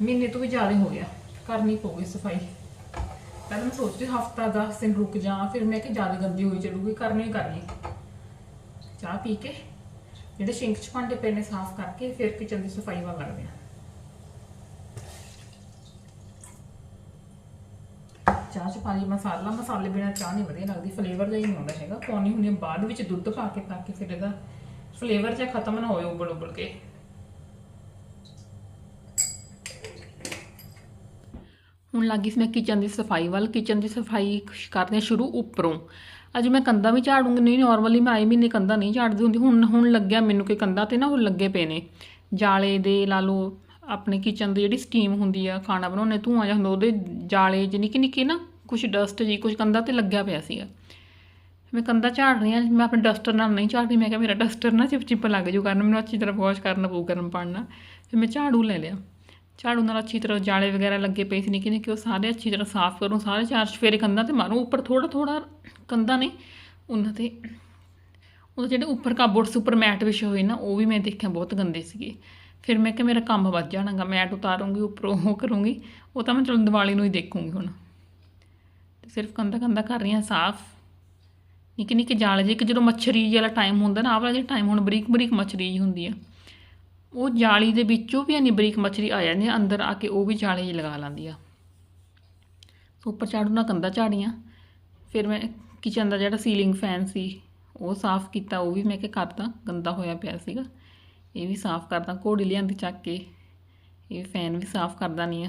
ਮਹੀਨੇ ਤੋਂ ਵੀ ਜ਼ਿਆਦਾ ਹੋ ਗਿਆ, ਕਰਨੀ ਪਊਗੀ ਸਫ਼ਾਈ। ਪਹਿਲਾਂ ਮੈਂ ਸੋਚਦੀ ਹਫਤਾ 10 ਦਿਨ ਰੁਕ ਜਾ, ਫਿਰ ਮੈਂ ਕਿ ਜ਼ਿਆਦਾ ਗੰਦੀ ਹੋਈ ਚੱਲੂਗੀ, ਕਰਨੀ ਹੀ ਕਰਨੀ। ਚਾਹ ਪੀ ਕੇ, ਜਿਹੜੇ ਸਿੰਕ ਚ ਭਾਂਡੇ ਪਏ ਨੇ ਸਾਫ਼ ਕਰਕੇ, ਫਿਰ ਕਿਚਨ ਦੀ ਸਫ਼ਾਈ ਵੱਲ ਲੱਗਦੇ ਆ ਚਾਹ ਚ ਪਾ ਲਈ, ਮਸਾਲਾ, ਮਸਾਲੇ ਬਿਨਾ ਚਾਹ ਨਹੀਂ ਵਧੀਆ ਲੱਗਦੀ ਫਲੇਵਰ ਜਿਹਾ ਹੀ ਨਹੀਂ ਆਉਂਦਾ ਹੈਗਾ। ਪਾਉਣੀ ਹੁੰਦੀ ਆ ਬਾਅਦ ਵਿੱਚ ਦੁੱਧ ਪਾ ਕੇ ਪਾ ਕੇ ਫਿਰ ਇਹਦਾ ਫਲੇਵਰ ਜਿਹਾ ਖਤਮ ਨਾ ਹੋਏ ਉਬਲ ਉਬਲ ਕੇ। ਹੁਣ ਲੱਗੀ ਸੀ ਮੈਂ ਕਿਚਨ ਦੀ ਸਫ਼ਾਈ ਵੱਲ। ਕਿਚਨ ਦੀ ਸਫ਼ਾਈ ਕਰਦੇ ਹਾਂ ਸ਼ੁਰੂ ਉੱਪਰੋਂ। ਅੱਜ ਮੈਂ ਕੰਧਾਂ ਵੀ ਝਾੜੂੰਗੀ ਨਹੀਂ ਨਾਰਮਲੀ ਮੈਂ ਆਏ ਮਹੀਨੇ ਕੰਧਾਂ ਨਹੀਂ ਝਾੜਦੀ ਹੁੰਦੀ। ਹੁਣ ਹੁਣ ਲੱਗਿਆ ਮੈਨੂੰ ਕਿ ਕੰਧਾਂ ਤੇ ਨਾ ਉਹ ਲੱਗੇ ਪਏ ਨੇ। ਜਾਲੇ ਦੇ ਲਾ ਲਓ ਆਪਣੇ ਕਿਚਨ ਦੀ ਜਿਹੜੀ ਸਟੀਮ ਹੁੰਦੀ ਆ, ਖਾਣਾ ਬਣਾਉਣੇ ਧੂਆਂ ਜਾਂ ਹੁੰਦਾ, ਉਹਦੇ ਜਾਲੇ ਜਿਹੇ ਨਿੱਕੇ ਨਿੱਕੇ ਨਾ ਕੁਝ ਡਸਟ ਜੀ ਕੁਝ ਕੰਧਾਂ ਤੇ ਲੱਗਿਆ ਪਿਆ ਸੀਗਾ। ਮੈਂ ਕੰਧਾਂ ਝਾੜ ਰਹੀ ਹਾਂ ਮੈਂ ਆਪਣੇ ਡਸਟਰ ਨਾਲ ਨਹੀਂ ਝਾੜਦੀ, ਮੈਂ ਕਿਹਾ ਮੇਰਾ ਡਸਟਰ ਨਾ ਚਿਪ ਚਿਪ ਲੱਗ ਜੂ ਕਰਨ ਮੈਨੂੰ ਅੱਛੀ ਤਰ੍ਹਾਂ ਵਾਸ਼ ਕਰਨਾ ਪਊ, ਗਰਮ ਪਾਣੀ ਨਾਲ। ਫਿਰ ਮੈਂ ਝਾੜੂ ਲੈ ਲਿਆ। ਝਾੜੂ ਨਾਲ ਅੱਛੀ ਤਰ੍ਹਾਂ ਜਾਲੇ ਵਗੈਰਾ ਲੱਗੇ ਪਏ ਸੀ ਨਿੱਕੇ ਨਿੱਕੇ ਉਹ ਸਾਰੇ ਅੱਛੀ ਤਰ੍ਹਾਂ ਸਾਫ਼ ਕਰੂੰ, ਸਾਰੇ ਚਾਰ ਚਫੇਰੇ ਕੰਧਾਂ ਤੇ ਮਾਰੂ, ਉੱਪਰ ਥੋੜਾ ਥੋੜਾ ਕੰਧਾਂ ਨੇ, ਉਹਨਾਂ ਤੇ, ਉਹ ਜਿਹੜੇ ਉੱਪਰ ਕਾਬੋਰਡ ਉੱਪਰ ਮੈਟ ਵਿਛੇ ਹੋਏ ਨਾ, ਉਹ ਵੀ ਮੈਂ ਦੇਖਿਆ, ਬਹੁਤ ਗੰਦੇ ਸੀਗੇ। ਫਿਰ ਮੈਂ ਕਿਹਾ ਮੇਰਾ ਕੰਮ ਵੱਧ ਜਾਣਾਗਾ ਮੈਟ ਉਤਾਰੂੰਗੀ, ਉੱਪਰੋਂ ਉਹ ਕਰੂੰਗੀ, ਉਹ ਤਾਂ ਮੈਂ ਚਲੋ ਦੀਵਾਲੀ ਨੂੰ ਹੀ ਦੇਖੂੰਗੀ ਹੁਣ। ਤੇ ਸਿਰਫ ਕੰਧਾਂ ਕੰਧਾਂ ਕਰ ਰਹੀ ਹਾਂ ਸਾਫ਼। ਨਿੱਕੇ ਨਿੱਕੇ ਜਾਲ ਜੇ ਇੱਕ ਜਦੋਂ ਮੱਛਰੀ ਵਾਲਾ ਟਾਈਮ ਹੁੰਦਾ ਨਾ, ਆਹ ਵਾਲਾ ਜਿਹੜਾ ਟਾਈਮ ਹੁਣ ਬਰੀਕ ਬਰੀਕ ਮੱਛਰੀ ਜਿਹੀ ਹੁੰਦੀ ਆ, ਉਹ ਜਾਲੀ ਦੇ ਵਿੱਚੋਂ ਵੀ ਇੰਨੀ ਬਰੀਕ ਮੱਛਰੀ ਆ ਜਾਂਦੀ ਆ, ਅੰਦਰ ਆ ਕੇ ਉਹ ਵੀ ਜਾਲੇ ਜਿਹੇ ਲਗਾ ਲੈਂਦੀ ਆ। ਸੋ ਉੱਪਰ ਝਾੜੂ ਨਾਲ ਕੰਧਾਂ ਝਾੜੀਆਂ। ਫਿਰ ਮੈਂ ਕਿਚਨ ਦਾ ਜਿਹੜਾ ਸੀਲਿੰਗ ਫੈਨ ਸੀ, ਉਹ ਸਾਫ਼ ਕੀਤਾ, ਉਹ ਵੀ ਮੈਂ ਕਿ ਕਰਦਾ ਗੰਦਾ ਹੋਇਆ ਪਿਆ ਸੀਗਾ। ਇਹ ਵੀ ਸਾਫ਼ ਕਰਦਾ, ਘੋੜੀ ਲਿਆਂਦੀ ਚੱਕ ਕੇ। ਇਹ ਫੈਨ ਵੀ ਸਾਫ਼ ਕਰਦਾ ਨਹੀਂ ਆ।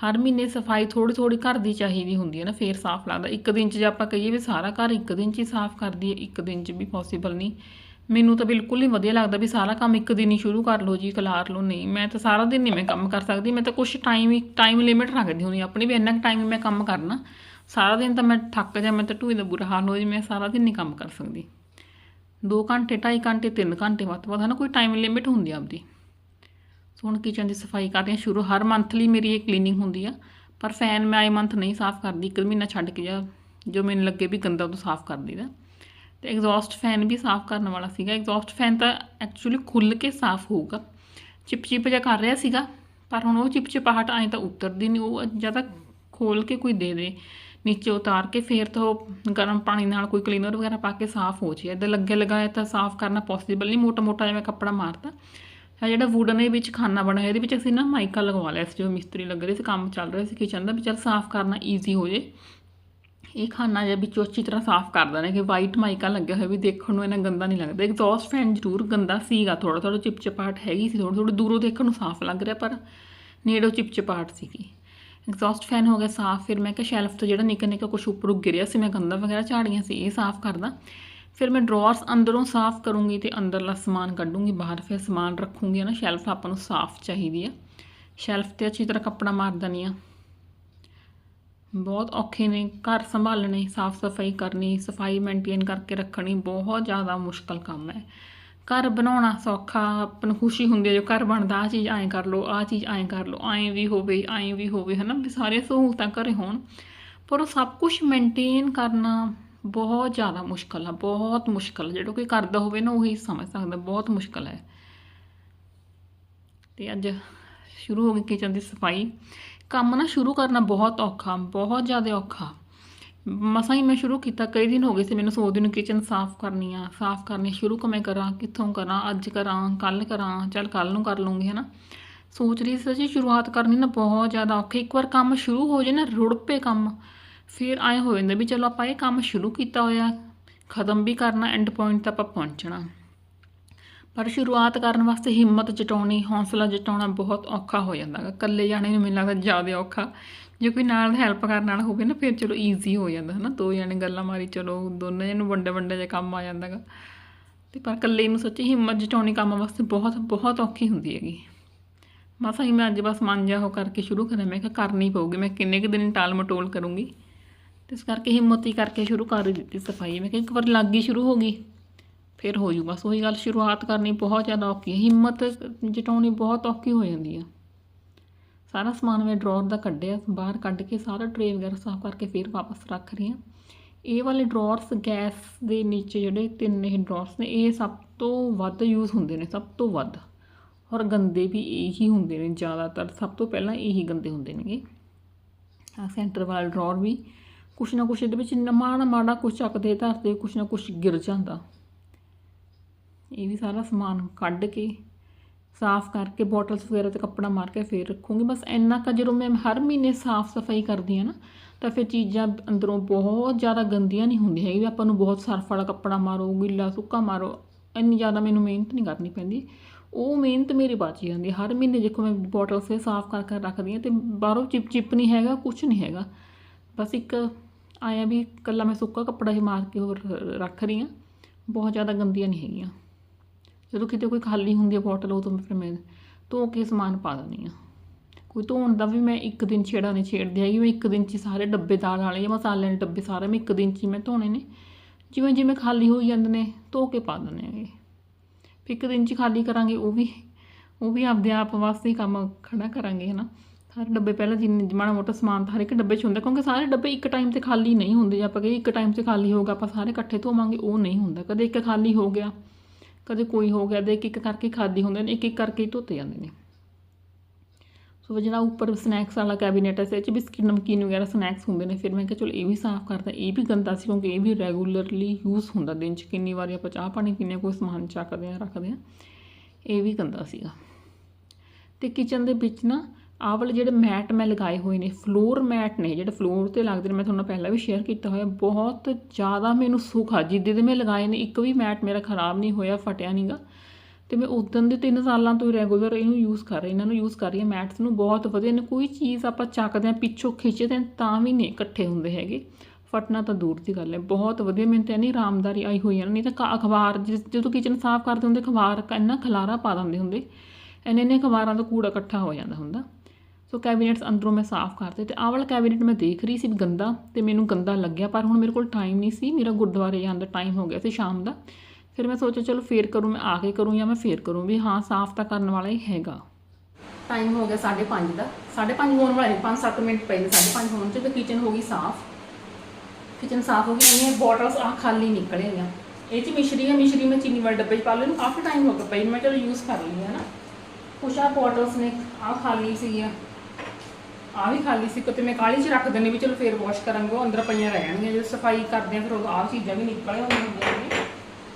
ਹਰ ਮਹੀਨੇ ਸਫ਼ਾਈ ਥੋੜੀ ਥੋੜੀ ਘਰ ਦੀ ਚਾਹੀਦੀ ਹੁੰਦੀ ਹੈ ਨਾ, ਫੇਰ ਸਾਫ਼ ਲੱਗਦਾ। ਇੱਕ ਦਿਨ 'ਚ ਜੇ ਆਪਾਂ ਕਹੀਏ ਵੀ ਸਾਰਾ ਘਰ ਇੱਕ ਦਿਨ 'ਚ ਹੀ ਸਾਫ਼ ਕਰਦੀ ਹੈ ਇੱਕ ਦਿਨ 'ਚ ਵੀ ਪੋਸੀਬਲ ਨਹੀਂ ਮੈਨੂੰ ਤਾਂ ਬਿਲਕੁਲ ਨਹੀਂ ਵਧੀਆ ਲੱਗਦਾ ਵੀ ਸਾਰਾ ਕੰਮ ਇੱਕ ਦਿਨ ਹੀ ਸ਼ੁਰੂ ਕਰ ਲਓ ਜੀ ਖਲਾਰ ਲਓ। ਨਹੀਂ, ਮੈਂ ਤਾਂ ਸਾਰਾ ਦਿਨ ਨਹੀਂ ਮੈਂ ਕੰਮ ਕਰ ਸਕਦੀ, ਮੈਂ ਤਾਂ ਕੁਝ ਟਾਈਮ ਹੀ ਟਾਈਮ ਲਿਮਿਟ ਰੱਖਦੀ ਹੁੰਦੀ ਆਪਣੀ ਵੀ ਇੰਨਾ ਟਾਈਮ ਮੈਂ ਕੰਮ ਕਰਨਾ। ਸਾਰਾ ਦਿਨ ਤਾਂ ਮੈਂ ਥੱਕ ਜਾ ਮੈਂ ਤਾਂ ਢੂਈ ਦਾ ਬੁਰਾ ਹਾਲ ਹੋ ਜੀ, ਮੈਂ ਸਾਰਾ ਦਿਨ ਨਹੀਂ ਕੰਮ ਕਰ ਸਕਦੀ। 2 ਘੰਟੇ 2.5 ਘੰਟੇ 3 ਘੰਟੇ ਵੱਧ ਤੋਂ ਵੱਧ ਹੈ ਨਾ ਕੋਈ ਟਾਈਮ ਲਿਮਿਟ ਹੁੰਦੀ ਆ ਆਪਦੀ। ਸੋ ਹੁਣ ਕਿਚਨ ਦੀ ਸਫ਼ਾਈ ਕਰਦੇ ਹਾਂ ਸ਼ੁਰੂ। ਹਰ ਮੰਥਲੀ ਮੇਰੀ ਇਹ ਕਲੀਨਿੰਗ ਹੁੰਦੀ ਆ, ਪਰ ਫੈਨ ਮੈਂ ਆਈ ਮੰਥ ਨਹੀਂ ਸਾਫ਼ ਕਰਦੀ, ਇੱਕ ਮਹੀਨਾ ਛੱਡ ਕੇ ਜਾਂ ਜੋ ਮੈਨੂੰ ਲੱਗੇ ਵੀ ਗੰਦਾ ਉਹ ਸਾਫ਼ ਕਰ ਦਈਦਾ। ਤੇ ਐਗਜ਼ੌਸਟ ਫੈਨ ਵੀ ਸਾਫ਼ ਕਰਨ ਵਾਲਾ ਸੀਗਾ। ਐਗਜ਼ੌਸਟ ਫੈਨ ਤਾਂ ਐਕਚੁਅਲੀ ਖੁੱਲ ਕੇ ਸਾਫ਼ ਹੋਊਗਾ। ਚਿਪ ਚਿਪ ਜਿਹਾ ਕਰ ਰਿਹਾ ਸੀਗਾ, ਪਰ ਹੁਣ ਉਹ ਚਿਪਚਿਪਾਹਟ ਐਂ ਤਾਂ ਉਤਰਦੀ ਨਹੀਂ, ਉਹ ਜਾਂ ਤਾਂ ਖੋਲ ਕੇ ਕੋਈ ਦੇ ਦੇ। ਨੀਚੇ ਉਤਾਰ ਕੇ ਫਿਰ ਤੋਂ ਉਹ ਗਰਮ ਪਾਣੀ ਨਾਲ ਕੋਈ ਕਲੀਨਰ ਵਗੈਰਾ ਪਾ ਕੇ ਸਾਫ਼ ਹੋ ਜੇ। ਇੱਦਾਂ ਲੱਗੇ ਲਗਾਏ ਤਾਂ ਸਾਫ਼ ਕਰਨਾ ਪੋਸੀਬਲ ਨਹੀਂ ਮੋਟਾ ਮੋਟਾ ਜਿਵੇਂ ਕੱਪੜਾ ਮਾਰਤਾ। ਇਹ ਜਿਹੜਾ ਵੂਡਨ ਦੇ ਵਿੱਚ ਖਾਨਾ ਬਣਿਆ, ਇਹਦੇ ਵਿੱਚ ਅਸੀਂ ਨਾ ਮਾਈਕਾ ਲਗਵਾ ਲਿਆ ਸੀ ਜੋ ਮਿਸਤਰੀ ਲੱਗ ਰਹੇ ਸੀ, ਕੰਮ ਚੱਲ ਰਿਹਾ ਸੀ ਕਿਚਨ ਦਾ, ਵੀ ਚੱਲ ਸਾਫ਼ ਕਰਨਾ ਈਜ਼ੀ ਹੋ ਜੇ। ਇਹ ਖਾਨਾ ਜਿਹਾ ਵਿੱਚੋਂ ਅੱਛੀ ਤਰ੍ਹਾਂ ਸਾਫ਼ ਕਰ ਦੇਣਾ ਕਿ ਵਾਈਟ ਮਾਈਕਾ ਲੱਗਿਆ ਹੋਇਆ ਵੀ ਦੇਖਣ ਨੂੰ ਇਹਨਾਂ ਗੰਦਾ ਨਹੀਂ ਲੱਗਦਾ। ਐਗਜ਼ੌਸਟ ਫੈਨ ਜ਼ਰੂਰ ਗੰਦਾ ਸੀਗਾ ਥੋੜਾ ਥੋੜਾ ਚਿਪਚਿਪਾਹਟ ਹੈਗੀ ਸੀ ਥੋੜਾ ਥੋੜਾ ਦੂਰੋਂ ਦੇਖਣ ਨੂੰ ਸਾਫ਼ ਲੱਗ ਰਿਹਾ, ਪਰ ਨੇੜੋਂ ਚਿਪਚਿਪਾਹਟ ਸੀਗੀ। ਐਗਜ਼ੌਸਟ ਫੈਨ ਹੋ ਗਿਆ ਸਾਫ਼, ਫਿਰ ਮੈਂ ਕਿਹਾ ਸ਼ੈਲਫ ਤੋਂ ਜਿਹੜਾ ਨਿੱਕਾ ਨਿੱਕਾ ਕੁਛ ਉੱਪਰੋਂ ਗਿਰਿਆ ਸੀ, ਮੈਂ ਗੰਦਾ ਵਗੈਰਾ ਝਾੜੀਆਂ ਸੀ, ਇਹ ਸਾਫ਼ ਕਰਦਾ। ਫਿਰ ਮੈਂ ਡਰਾਅਰਸ ਅੰਦਰੋਂ ਸਾਫ਼ ਕਰੂੰਗੀ ਤੇ ਅੰਦਰਲਾ ਸਮਾਨ ਕੱਢੂੰਗੀ, ਬਾਹਰ ਫਿਰ ਸਮਾਨ ਰੱਖੂੰਗੀ ਨਾ ਸ਼ੈਲਫ ਆਪਾਂ ਨੂੰ ਸਾਫ਼ ਚਾਹੀਦੀ ਆ। ਸ਼ੈਲਫ ਤੇ ਅੱਛੀ ਤਰ੍ਹਾਂ ਕੱਪੜਾ ਮਾਰਦਾ ਨਹੀਂ ਆ। ਬਹੁਤ ਔਖੇ ਨੇ, ਘਰ ਸੰਭਾਲਣੇ, ਸਾਫ਼ ਸਫ਼ਾਈ ਕਰਨੀ, ਸਫ਼ਾਈ ਮੇਨਟੇਨ ਕਰਕੇ ਰੱਖਣੀ ਬਹੁਤ ਜ਼ਿਆਦਾ ਮੁਸ਼ਕਲ ਕੰਮ ਹੈ। ਘਰ ਬਣਾਉਣਾ ਸੌਖਾ, ਆਪਾਂ ਨੂੰ ਖੁਸ਼ੀ ਹੁੰਦੀ ਹੈ ਜੋ ਘਰ ਬਣਦਾ ਆ ਚੀਜ਼ ਐਂ ਕਰ ਲਓ ਆ ਚੀਜ਼ ਐਂ ਕਰ ਲਓ, ਐਂ ਵੀ ਹੋਵੇ, ਐਂ ਵੀ ਹੋਵੇ, ਹਨਾ, ਵੀ ਸਾਰੇ ਸਹੂਲਤਾਂ ਘਰੇ ਹੋਣ। ਪਰ ਉਹ ਸਭ ਕੁਝ ਮੇਨਟੇਨ ਕਰਨਾ ਬਹੁਤ ਜ਼ਿਆਦਾ ਮੁਸ਼ਕਲ ਆ, ਬਹੁਤ ਮੁਸ਼ਕਲ ਜਿਹੜਾ ਕੋਈ ਕਰਦਾ ਹੋਵੇ ਨਾ, ਉਹੀ ਸਮਝ ਸਕਦਾ, ਬਹੁਤ ਮੁਸ਼ਕਲ ਹੈ। ਤੇ ਅੱਜ ਸ਼ੁਰੂ ਹੋ ਗਈ ਕਿਚਨ ਦੀ ਸਫ਼ਾਈ। ਕੰਮ ਨਾ ਸ਼ੁਰੂ ਕਰਨਾ ਬਹੁਤ ਔਖਾ, ਬਹੁਤ ਜ਼ਿਆਦਾ ਔਖਾ। ਮਸਾਂ ਹੀ ਮੈਂ ਸ਼ੁਰੂ ਕੀਤਾ, ਕਈ ਦਿਨ ਹੋ ਗਏ ਸੀ ਮੈਨੂੰ ਸੋਚਦੀ ਨੂੰ ਕਿਚਨ ਸਾਫ਼ ਕਰਨੀ ਆ ਸਾਫ਼ ਕਰਨੀ ਸ਼ੁਰੂ ਕਿਵੇਂ ਕਰਾਂ, ਕਿੱਥੋਂ ਕਰਾਂ, ਅੱਜ ਕਰਾਂ, ਕੱਲ ਕਰਾਂ, ਚੱਲ ਕੱਲ ਨੂੰ ਕਰ ਲੂੰਗੀ, ਹਨਾ। ਸੋਚ ਰਹੀ ਸੀ ਜੀ ਸ਼ੁਰੂਆਤ ਕਰਨੀ ਨਾ ਬਹੁਤ ਜ਼ਿਆਦਾ ਔਖੀ, ਇੱਕ ਵਾਰ ਕੰਮ ਸ਼ੁਰੂ ਹੋ ਜੇ ਨਾ, ਰੁੜ ਪਏ ਕੰਮ। ਫਿਰ ਆਏ ਹੋ ਜਾਂਦਾ ਵੀ ਚਲੋ ਆਪਾਂ ਇਹ ਕੰਮ ਸ਼ੁਰੂ ਕੀਤਾ ਹੋਇਆ, ਖਤਮ ਵੀ ਕਰਨਾ ਐਂਡ ਪੁਆਇੰਟ ਤੱਕ ਆਪਾਂ ਪਹੁੰਚਣਾ। ਪਰ ਸ਼ੁਰੂਆਤ ਕਰਨ ਵਾਸਤੇ ਹਿੰਮਤ ਜਟਾਉਣੀ, ਹੌਸਲਾ ਜਟਾਉਣਾ ਬਹੁਤ ਔਖਾ ਹੋ ਜਾਂਦਾ ਗਾ ਇਕੱਲੇ ਜਾਣੇ ਨੂੰ ਮੈਨੂੰ ਲੱਗਦਾ ਜ਼ਿਆਦਾ ਔਖਾ। ਜੇ ਕੋਈ ਨਾਲ ਹੈਲਪ ਕਰਨ ਵਾਲਾ ਹੋਵੇ ਨਾ, ਫਿਰ ਚਲੋ ਈਜ਼ੀ ਹੋ ਜਾਂਦਾ, ਹਨਾ? ਦੋ ਜਣੇ ਗੱਲਾਂ ਮਾਰੀ, ਚਲੋ, ਦੋਨੇ ਜਣੇ ਨੂੰ ਵੰਡੇ ਵੰਡੇ ਜਿਹਾ ਕੰਮ ਆ ਜਾਂਦਾ ਗਾ ਤੇ ਪਰ ਇਕੱਲੇ ਨੂੰ ਸੱਚੀ ਹਿੰਮਤ ਜਟਾਉਣੀ ਕੰਮ ਵਾਸਤੇ ਬਹੁਤ ਬਹੁਤ ਔਖੀ ਹੁੰਦੀ ਹੈਗੀ। ਮਸਾਂ ਹੀ ਮੈਂ ਅੱਜ ਬਸ ਮਨ ਜਿਹਾ ਉਹ ਕਰਕੇ ਸ਼ੁਰੂ ਕਰਾਂ, ਮੈਂ ਕਿਹਾ ਕਰਨੀ ਪਊਗੀ, ਮੈਂ ਕਿੰਨੇ ਕੁ ਦਿਨ ਟਾਲ ਮਟੋਲ ਕਰੂੰਗੀ। ਤੇ ਇਸ ਕਰਕੇ ਹਿੰਮਤ ਹੀ ਕਰਕੇ ਸ਼ੁਰੂ ਕਰ ਦਿੱਤੀ ਸਫ਼ਾਈ, ਮੈਂ ਕਿਹਾ ਇੱਕ ਵਾਰ ਲੱਗ ਗਈ ਸ਼ੁਰੂ ਹੋ ਗਈ, ਫਿਰ ਹੋ ਜੂ, ਬਸ ਉਹੀ ਗੱਲ ਸ਼ੁਰੂਆਤ ਕਰਨੀ ਬਹੁਤ ਜ਼ਿਆਦਾ ਔਖੀ ਹੈ। ਹਿੰਮਤ ਜਟਾਉਣੀ ਬਹੁਤ ਔਖੀ ਹੋ ਜਾਂਦੀ ਆ। ਸਾਰਾ ਸਮਾਨ ਮੈਂ ਡਰਾਅਰ ਦਾ ਕੱਢਿਆ, ਬਾਹਰ ਕੱਢ ਕੇ ਸਾਰਾ ਟਰੇ ਵਗੈਰਾ ਸਾਫ਼ ਕਰਕੇ ਫਿਰ ਵਾਪਸ ਰੱਖ ਰਹੀ ਹਾਂ। ਇਹ ਵਾਲੇ ਡਰਾਅਰਸ ਗੈਸ ਦੇ ਨੀਚੇ ਜਿਹੜੇ ਤਿੰਨ ਇਹ ਡਰਾਅਰਸ ਨੇ, ਇਹ ਸਭ ਤੋਂ ਵੱਧ ਯੂਜ਼ ਹੁੰਦੇ ਨੇ, ਸਭ ਤੋਂ ਵੱਧ। ਔਰ ਗੰਦੇ ਵੀ ਇਹੀ ਹੁੰਦੇ ਨੇ ਜ਼ਿਆਦਾਤਰ, ਸਭ ਤੋਂ ਪਹਿਲਾਂ ਇਹੀ ਗੰਦੇ ਹੁੰਦੇ ਨੇਗੇ। ਆ ਸੈਂਟਰ ਵਾਲਾ ਡਰਾਅਰ ਵੀ, ਕੁਛ ਨਾ ਕੁਛ ਇਹਦੇ ਵਿੱਚ ਮਾੜਾ ਮਾੜਾ ਕੁਛ ਚੱਕਦੇ ਧਰਦੇ, ਕੁਛ ਨਾ ਕੁਛ ਗਿਰ ਜਾਂਦਾ। ਇਹ ਵੀ ਸਾਰਾ ਸਮਾਨ ਕੱਢ ਕੇ ਸਾਫ਼ ਕਰਕੇ ਬੋਟਲਸ ਵਗੈਰਾ ਤੇ ਕੱਪੜਾ ਮਾਰ ਕੇ ਫੇਰ ਰੱਖੂੰਗੀ। ਬਸ ਇੰਨਾ ਕੁ ਜਦੋਂ ਮੈਂ ਹਰ ਮਹੀਨੇ ਸਾਫ਼ ਸਫ਼ਾਈ ਕਰਦੀ ਹਾਂ ਨਾ, ਤਾਂ ਫਿਰ ਚੀਜ਼ਾਂ ਅੰਦਰੋਂ ਬਹੁਤ ਜ਼ਿਆਦਾ ਗੰਦੀਆਂ ਨਹੀਂ ਹੁੰਦੀਆਂ ਹੈਗੀ ਵੀ ਆਪਾਂ ਨੂੰ ਬਹੁਤ ਸਰਫ ਵਾਲਾ ਕੱਪੜਾ ਮਾਰੋ, ਗਿੱਲਾ ਸੁੱਕਾ ਮਾਰੋ, ਇੰਨੀ ਜ਼ਿਆਦਾ ਮੈਨੂੰ ਮਿਹਨਤ ਨਹੀਂ ਕਰਨੀ ਪੈਂਦੀ। ਉਹ ਮਿਹਨਤ ਮੇਰੀ ਬਚ ਜਾਂਦੀ ਹਰ ਮਹੀਨੇ ਦੇਖੋ ਮੈਂ ਬੋਟਲਸ ਤੇ ਸਾਫ਼ ਕਰ ਕਰ ਰੱਖਦੀ ਹਾਂ ਤੇ ਬਾਹਰੋਂ ਚਿਪ ਚਿਪ ਨਹੀਂ ਹੈਗਾ ਕੁਝ ਨਹੀਂ ਹੈਗਾ। ਬਸ ਇੱਕ ਆਇਆ ਵੀ ਇਕੱਲਾ ਮੈਂ ਸੁੱਕਾ ਕੱਪੜਾ ਹੀ ਮਾਰ ਕੇ ਹੋਰ ਰੱਖ ਰਹੀ ਹਾਂ। ਬਹੁਤ ਜ਼ਿਆਦਾ ਗੰਦੀਆਂ ਨਹੀਂ ਹੈਗੀਆਂ। ਜਦੋਂ ਕਿਤੇ ਕੋਈ ਖਾਲੀ ਹੁੰਦੀ ਹੈ ਬੋਟਲ ਉਦੋਂ ਫਿਰ ਮੈਂ ਧੋ ਕੇ ਸਮਾਨ ਪਾ ਦਿੰਦੀ ਹਾਂ। ਕੋਈ ਧੋਣ ਦਾ ਵੀ ਮੈਂ ਇੱਕ ਦਿਨ ਛੇੜਾ ਨਹੀਂ ਛੇੜਦੀ ਹੈਗੀ। ਮੈਂ ਇੱਕ ਦਿਨ 'ਚ ਸਾਰੇ ਡੱਬੇ ਦਾਲ ਵਾਲੇ ਜਾਂ ਮਸਾਲਿਆਂ ਦੇ ਡੱਬੇ ਸਾਰੇ ਮੈਂ ਇੱਕ ਦਿਨ 'ਚ ਹੀ ਮੈਂ ਧੋਣੇ ਨੇ। ਜਿਵੇਂ ਜਿਵੇਂ ਖਾਲੀ ਹੋਈ ਜਾਂਦੇ ਨੇ, ਧੋ ਕੇ ਪਾ ਦਿੰਦੇ ਹੈਗੇ। ਫਿਰ ਇੱਕ ਦਿਨ 'ਚ ਖਾਲੀ ਕਰਾਂਗੇ, ਉਹ ਵੀ ਉਹ ਵੀ ਆਪਦੇ ਆਪ ਵਾਸਤੇ ਹੀ ਕੰਮ ਖੜਾ ਕਰਾਂਗੇ ਹੈ ਨਾ ਸਾਰੇ ਡੱਬੇ ਪਹਿਲਾਂ ਜਿੰਨੇ ਮਾੜਾ ਮੋਟਾ ਸਮਾਨ ਤਾਂ ਹਰ ਇੱਕ ਡੱਬੇ 'ਚ ਹੁੰਦਾ, ਕਿਉਂਕਿ ਸਾਰੇ ਡੱਬੇ ਇੱਕ ਟਾਈਮ ਤੇ ਖਾਲੀ ਨਹੀਂ ਹੁੰਦੇ। ਜੇ ਆਪਾਂ ਕਹੀਏ ਇੱਕ ਟਾਈਮ ਤੇ ਖਾਲੀ ਹੋਗਾ ਆਪਾਂ ਸਾਰੇ ਇਕੱਠੇ ਧੋਵਾਂਗੇ, ਉਹ ਨਹੀਂ ਹੁੰਦਾ। ਕਦੇ ਇੱਕ ਖਾਲੀ ਹੋ ਗਿਆ ਕਦੇ ਕੋਈ ਹੋ ਗਿਆ ਦੇ ਇੱਕ ਇੱਕ ਕਰਕੇ ਖਾਲੀ ਹੁੰਦੇ ਨੇ ਇੱਕ ਇੱਕ ਕਰਕੇ ਹੀ ਧੋਤੇ ਜਾਂਦੇ ਨੇ। ਸੋ ਜਿਹੜਾ ਉੱਪਰ ਸਨੈਕਸ ਵਾਲਾ ਕੈਬਨਿਟ ਹੈ, ਇਸ 'ਚ ਬਿਸਕਿਟ, ਨਮਕੀਨ ਵਗੈਰਾ ਸਨੈਕਸ ਹੁੰਦੇ ਨੇ। ਫਿਰ ਮੈਂ ਕਿਹਾ ਚਲੋ ਇਹ ਵੀ ਸਾਫ਼ ਕਰਦਾ ਇਹ ਵੀ ਗੰਦਾ ਸੀ ਕਿਉਂਕਿ ਇਹ ਵੀ ਰੈਗੂਲਰਲੀ ਯੂਜ਼ ਹੁੰਦਾ ਦਿਨ 'ਚ। ਕਿੰਨੀ ਵਾਰੀ ਆਪਾਂ ਚਾਹ ਪਾਣੀ ਪੀਂਦੇ ਹਾਂ, ਕੋਈ ਸਮਾਨ ਚੱਕਦੇ ਆ ਰੱਖਦੇ ਆ ਇਹ ਵੀ ਗੰਦਾ ਸੀਗਾ। ਤੇ ਕਿਚਨ ਦੇ ਵਿੱਚ ਨਾ ਆਹ ਵਾਲੇ ਜਿਹੜੇ ਮੈਟ ਮੈਂ ਲਗਾਏ ਹੋਏ ਨੇ ਫਲੋਰ ਮੈਟ ਨੇ ਜਿਹੜੇ ਫਲੋਰ ਤੇ ਲੱਗਦੇ ਨੇ ਮੈਂ ਤੁਹਾਨੂੰ ਪਹਿਲਾਂ ਵੀ ਸ਼ੇਅਰ ਕੀਤਾ ਹੋਇਆ ਬਹੁਤ ਜ਼ਿਆਦਾ ਮੈਨੂੰ ਸੁੱਖ ਆ। ਜਿੱਦੇ ਦੇ ਮੈਂ ਲਗਾਏ ਨੇ ਇੱਕ ਵੀ ਮੈਟ ਮੇਰਾ ਖਰਾਬ ਨਹੀਂ ਹੋਇਆ ਫਟਿਆ ਨਹੀਂਗਾ ਤੇ ਮੈਂ ਉਦੋਂ ਦੇ 3 ਸਾਲਾਂ ਤੋਂ ਰੈਗੂਲਰ ਇਹਨੂੰ ਯੂਜ਼ ਕਰ ਰਹੀ ਇਹਨਾਂ ਨੂੰ ਯੂਜ਼ ਕਰ ਰਹੀ ਹਾਂ ਮੈਟਸ ਨੂੰ ਬਹੁਤ ਵਧੀਆ ਨੇ। ਕੋਈ ਚੀਜ਼ ਆਪਾਂ ਚੱਕਦੇ ਆ ਪਿੱਛੋਂ ਖਿੱਚਦੇ ਹਾਂ ਤਾਂ ਵੀ ਨਹੀਂ ਇਕੱਠੇ ਹੁੰਦੇ ਹੈਗੇ। ਫਟਣਾ ਤਾਂ ਦੂਰ ਦੀ ਗੱਲ ਹੈ ਬਹੁਤ ਵਧੀਆ ਮੈਨੂੰ ਤਾਂ ਨਹੀਂ ਆਰਾਮਦਾਰੀ ਆਈ ਹੋਈ ਹੈ ਨਾ, ਨਹੀਂ ਤਾਂ ਕ- ਅਖਬਾਰ ਜਿਸ- ਜਦੋਂ ਕਿਚਨ ਸਾਫ਼ ਕਰਦੇ ਹੁੰਦੇ ਅਖਬਾਰ ਇੰਨਾ ਖਲਾਰਾ ਪਾ ਦਿੰਦੇ ਹੁੰਦੇ ਇੰਨੇ ਇੰਨੇ ਅਖਬਾਰਾਂ ਦਾ ਕੂੜਾ ਇਕੱਠਾ ਹੋ ਜਾਂਦਾ ਹੁੰਦਾ। ਸੋ ਕੈਬਨਿਟਸ ਅੰਦਰੋਂ ਮੈਂ ਸਾਫ਼ ਕਰਤੇ ਤੇ ਆਹ ਵਾਲਾ ਕੈਬਨਿਟ ਮੈਂ ਦੇਖ ਰਹੀ ਸੀ ਵੀ ਗੰਦਾ ਤੇ ਮੈਨੂੰ ਗੰਦਾ ਲੱਗਿਆ, ਪਰ ਹੁਣ ਮੇਰੇ ਕੋਲ ਟਾਈਮ ਨਹੀਂ ਸੀ। ਮੇਰਾ ਗੁਰਦੁਆਰੇ ਜਾਣ ਦਾ ਟਾਈਮ ਹੋ ਗਿਆ ਸੀ ਸ਼ਾਮ ਦਾ। ਫਿਰ ਮੈਂ ਸੋਚਿਆ, ਚਲੋ ਫੇਰ ਕਰੂੰ, ਮੈਂ ਆ ਕੇ ਕਰੂੰ ਜਾਂ ਮੈਂ ਫੇਰ ਕਰੂੰ ਵੀ ਹਾਂ, ਸਾਫ਼ ਤਾਂ ਕਰਨ ਵਾਲਾ ਹੀ ਹੈਗਾ। ਟਾਈਮ ਹੋ ਗਿਆ 5:30 ਦਾ। 5:30 ਹੋਣ ਵਾਲੇ 5-7 ਮਿੰਟ ਪਏ ਨੇ 5:30 ਹੋਣ ਚ। ਤੇ ਕਿਚਨ ਹੋ ਗਈ ਸਾਫ਼। ਕਿਚਨ ਸਾਫ਼ ਹੋ ਗਈ ਇਹਨੇ ਬੋਟਲਸ ਆ ਖਾਲੀ ਨਿਕਲੇ ਆ ਇਹ ਚ ਮਿਸ਼ਰੀ ਹੈ ਮਿਸ਼ਰੀ ਮੈਂ ਚੀਨੀ ਵਾਲੇ ਡੱਬੇ ਚ ਪਾ ਲਏ ਕਾਫੀ ਟਾਈਮ ਹੋ ਗਿਆ ਪਈ ਮੈਂ ਚਲੋ ਯੂਜ਼ ਕਰ ਲਈ ਹੈ ਨਾ ਕੁਛ ਆ ਬੋਟਲਸ ਨੇ ਆ ਖਾਲੀ ਸੀਗੀਆਂ। ਆ ਵੀ ਖਾਲੀ ਸੀ ਕਿਤੇ ਮੈਂ ਕਾਲੀ ਚ ਰੱਖ ਦਿੰਦੀ ਵੀ ਚਲੋ ਫੇਰ ਵਾਸ਼ ਕਰਾਂਗੇ, ਉਹ ਅੰਦਰ ਪਈਆਂ ਰਹਿ ਜਾਣਗੀਆਂ ਜਦੋਂ ਸਫ਼ਾਈ ਕਰਦੇ ਆ, ਫਿਰ ਉਹ ਆਹ ਚੀਜ਼ਾਂ ਵੀ ਨਿਕਲ ਆਉਂਦੀਆਂ ਨੇ।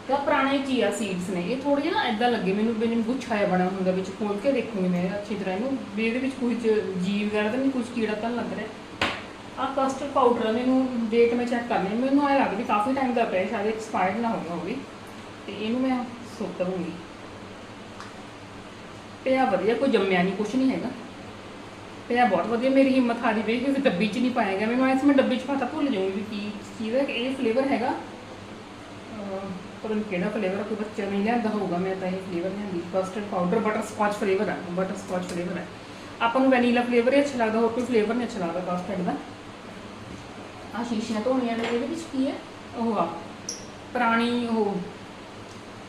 ਤਾਂ ਪੁਰਾਣੇ ਚੀਆ ਸੀਡਸ ਨੇ, ਇਹ ਥੋੜੇ ਜਿਹਾ ਨਾ ਇਦਾਂ ਲੱਗੇ, ਮੈਨੂੰ ਮੈਨੂੰ ਗੁੱਛਾ ਜਿਹਾ ਬਣਾ ਹੁੰਦਾ ਵਿੱਚ, ਖੋਲ ਕੇ ਦੇਖੂੰਗੀ ਮੈਂ, ਅੱਛੀ ਤਰ੍ਹਾਂ ਇਹਨੂੰ, ਵੀ ਇਹਦੇ ਵਿੱਚ ਕੁਝ ਜੀ ਵਗੈਰਾ ਤਾਂ ਨਹੀਂ ਕੁਝ ਕੀੜਾ ਤਾਂ ਲੱਗ ਰਿਹਾ। ਆਹ ਕਸਟਰਡ ਪਾਊਡਰ ਮੈਨੂੰ ਡੇਟ ਮੈਂ ਚੈੱਕ ਕਰਨੀ ਮੈਨੂੰ ਐ ਲੱਗਦਾ ਕਾਫੀ ਟਾਈਮ ਦਾ ਪਿਆ, ਸ਼ਾਇਦ ਐਕਸਪਾਇਰ ਨਾ ਹੋ ਗਿਆ ਹੋਵੇ ਤੇ ਇਹਨੂੰ ਮੈਂ ਸੁੱਟ ਦੂੰਗੀ ਪਿਆ ਵਧੀਆ, ਕੋਈ ਜੰਮਿਆ ਨਹੀਂ ਕੁਝ ਨਹੀਂ ਹੈਗਾ। ਪਿਆ ਬਹੁਤ ਵਧੀਆ ਮੇਰੀ ਹਿੰਮਤ ਹਾਰੀ ਵੇ ਕਿ ਡੱਬੀ 'ਚ ਨਹੀਂ ਪਾਇਆ ਗਿਆ ਮੈਨੂੰ ਐਸ ਮੈਂ ਡੱਬੀ 'ਚ ਪਾਤਾ ਭੁੱਲ ਜਾਊਂਗੀ ਵੀ ਕੀ ਚੀਜ਼ ਹੈ ਇਹ ਫਲੇਵਰ ਹੈਗਾ। ਨਹੀਂ ਕਿਹੜਾ ਫਲੇਵਰ ਕੋਈ ਬੱਚਾ ਨਹੀਂ ਲਿਆਂਦਾ ਹੋਊਗਾ ਮੈਂ ਤਾਂ ਇਹ ਫਲੇਵਰ ਲਿਆਂਦੀ custard powder butterscotch flavour ਹੈ ਬਟਰ ਸਕਾਚ ਫਲੇਵਰ ਹੈ ਆਪਾਂ ਨੂੰ ਵੈਨੀਲਾ ਫਲੇਵਰ ਹੀ ਅੱਛਾ ਲੱਗਦਾ ਹੋਰ ਕੋਈ ਫਲੇਵਰ ਨਹੀਂ ਅੱਛਾ ਲੱਗਦਾ ਕਸਟਰਡ ਦਾ। ਆ ਸ਼ੀਸ਼ੀਆਂ ਧੋਣੀਆਂ ਨੇ ਇਹਦੇ ਵਿੱਚ ਕੀ ਹੈ? ਉਹ ਆ ਪੁਰਾਣੀ ਉਹ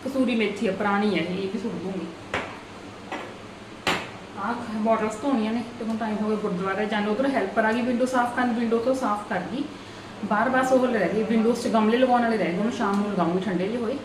ਕਸੂਰੀ ਮੇਥੀ ਆ ਪੁਰਾਣੀ ਹੈ ਇਹ ਵੀ ਦੂੰਗੀ। ਆਹ ਬੋਟਲਸ ਧੋਣੀਆਂ ਨੇ ਤੇ ਹੁਣ ਟਾਈਮ ਹੋ ਗਿਆ ਗੁਰਦੁਆਰੇ ਜਾਣ, ਉਧਰ ਹੈਲਪਰ ਆ ਗਈ ਵਿੰਡੋ ਸਾਫ਼ ਕਰਨ ਵਿੰਡੋ ਤੋਂ ਸਾਫ਼ ਕਰ ਗਈ। ਬਾਹਰ ਬਸ ਉਹ ਰਹਿ ਗਈ ਵਿੰਡੋਜ਼ 'ਚ ਗਮਲੇ ਲਗਾਉਣ ਵਾਲੇ ਰਹਿ ਗਏ, ਉਹਨੂੰ ਸ਼ਾਮ ਨੂੰ ਲਗਾਉਂਗੀ, ਠੰਡੇ ਜਿਹੇ ਹੋਏ।